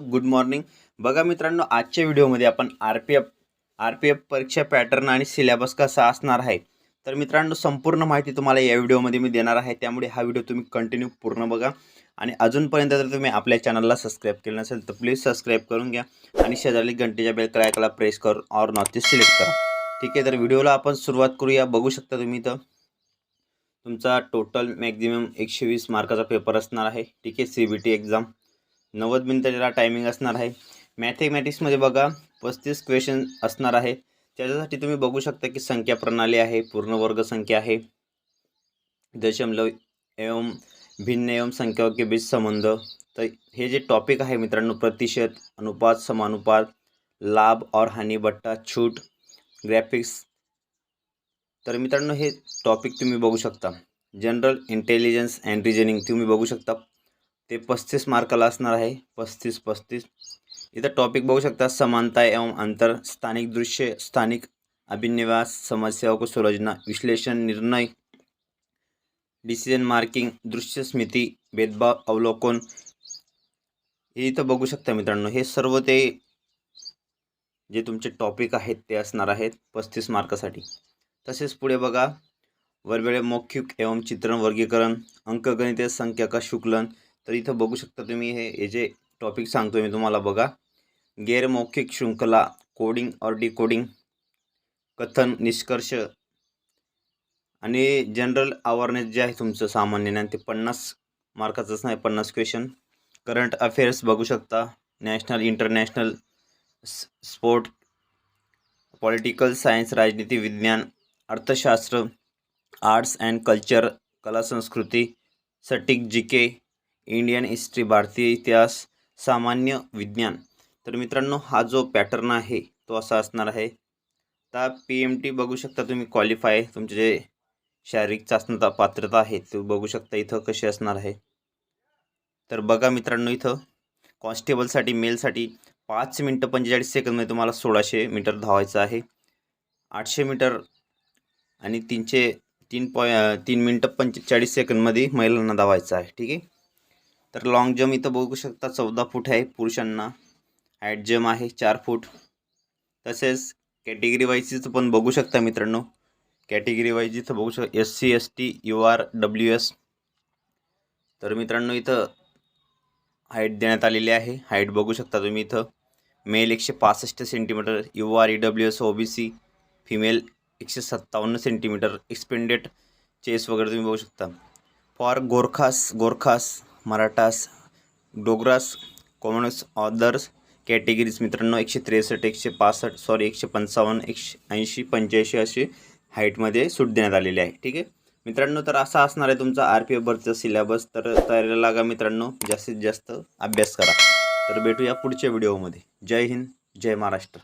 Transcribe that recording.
Good morning बघा मित्रांनो आजच्या व्हिडिओमध्ये आपण R P F R P F परीक्षा पॅटर्न आणि सिलेबस कसा असणार आहे? तर मित्रांनो संपूर्ण माहिती तुम्हाला या व्हिडिओमध्ये मी देणार आहे. त्यामुळे हा व्हिडिओ तुम्ही कंटिन्यू पूर्ण बघा. आणि अजूनपर्यंत जर तुम्ही आपल्या चॅनलला सबस्क्राईब केलं नसेल तर प्लीज सबस्क्राईब करून घ्या. आणि शेजारी घंटेच्या बेल क्रायकला प्रेस करून ऑर नॉर्थ सिलेक्ट करा. ठीक आहे तर व्हिडिओला आपण सुरुवात करूया. बघू शकता तुम्ही तर तुमचा टोटल मॅक्झिमम एकशे वीस मार्काचा पेपर असणार आहे. ठीक आहे सी बी टी एक्झाम नव्वद मिनिटाचा टायमिंग असणार आहे. मॅथेमॅटिक्समध्ये बघा पस्तीस क्वेश्चन असणार आहे. त्याच्यासाठी तुम्ही बघू शकता की संख्या प्रणाली आहे पूर्ण वर्ग संख्या आहे. दशमलव एवम भिन्न एवम संख्या के बीच संबंध. तर हे जे टॉपिक आहे मित्रांनो प्रतिशत अनुपात समानुपात लाभ और हानी बट्टा छूट ग्रॅफिक्स तर मित्रांनो हे टॉपिक तुम्ही बघू शकता. जनरल इंटेलिजन्स अँड रिजनिंग तुम्ही बघू शकता. ते पस्तीस मार्काला असणार आहे. पस्तीस पस्तीस. इथं टॉपिक बघू शकता. समानता एवं अंतर स्थानिक दृश्य स्थानिक अभिनिवास समस्याओं को सुलझना विश्लेषण निर्णय डिसिजन मार्किंग दृश्य स्मृती भेदभाव अवलोकन. हे इथं बघू शकता मित्रांनो. हे सर्व ते जे तुमचे टॉपिक आहेत ते असणार आहेत पस्तीस मार्कासाठी. तसेच पुढे बघा. वरवेळे मौखिक एवं चित्रण वर्गीकरण अंकगणित संख्या का शुक्लन तर इथं बघू शकता तुम्ही हे हे जे टॉपिक सांगतो मी तुम्हाला बघा. गैरमौखिक शृंखला कोडिंग और डिकोडिंग कथन निष्कर्ष आणि जनरल अवेअरनेस जे आहे तुमचं सामान्य ज्ञान ते पन्नास मार्काचंच नाही पन्नास क्वेश्चन करंट अफेअर्स बघू शकता. National international sport political science राजनीती विज्ञान अर्थशास्त्र आर्ट्स अँड कल्चर कला संस्कृती सटीक जी के इंडियन हिस्ट्री भारतीय इतिहास सामान्य विज्ञान. तर मित्रांनो हा जो पॅटर्न आहे तो असा असणार आहे. आता पी एम टी बघू शकता तुम्ही क्वालिफाय तुमचे जे शारीरिक चाचणीता पात्रता आहे ते बघू शकता इथं कशी असणार आहे. तर बघा मित्रांनो इथं कॉन्स्टेबलसाठी मेलसाठी पाच मिनटं पंचेचाळीस सेकंदमध्ये तुम्हाला सोळाशे मीटर धावायचं आहे. आठशे मीटर आणि तीनशे तीन पॉय तीन मिनटं पंचेचाळीस सेकंदमध्ये महिलांना धावायचं आहे. ठीक आहे? तर लाँग जम्प इथं बघू शकता चौदा फूट आहे पुरुषांना. हायट जम्प आहे चार फूट. तसेच कॅटेगरी वाईजचं पण बघू शकता मित्रांनो. कॅटेगरी वाईज इथं बघू शकता S C S T U R W S तर मित्रांनो इथं हाईट देण्यात आलेली आहे. हाईट बघू शकता तुम्ही इथं. मेल एकशे पासष्ट centimetre U R E W S O B C female एकशे सत्तावन्न सेंटीमीटर एक्सपेंडेड चेस वगैरे तुम्ही बघू शकता. For Gorkhas Gorkhas Marathas Dogras कॉमनस others categories मित्रांनो एकशे त्रेसष्ट एकशे पासष्ट सॉरी एकशे पंचावन्न एकशे ऐंशी पंच्याऐंशी अशी हाईटमध्ये सूट देण्यात आलेली आहे. ठीक आहे? मित्रांनो तर असा असणार आहे तुमचा आर पी एफ बर्थचा सिलेबस तर तयारीला लागा मित्रांनो जास्तीत जास्त अभ्यास करा. तर भेटूया पुढच्या व्हिडिओमध्ये जय हिंद जय महाराष्ट्र.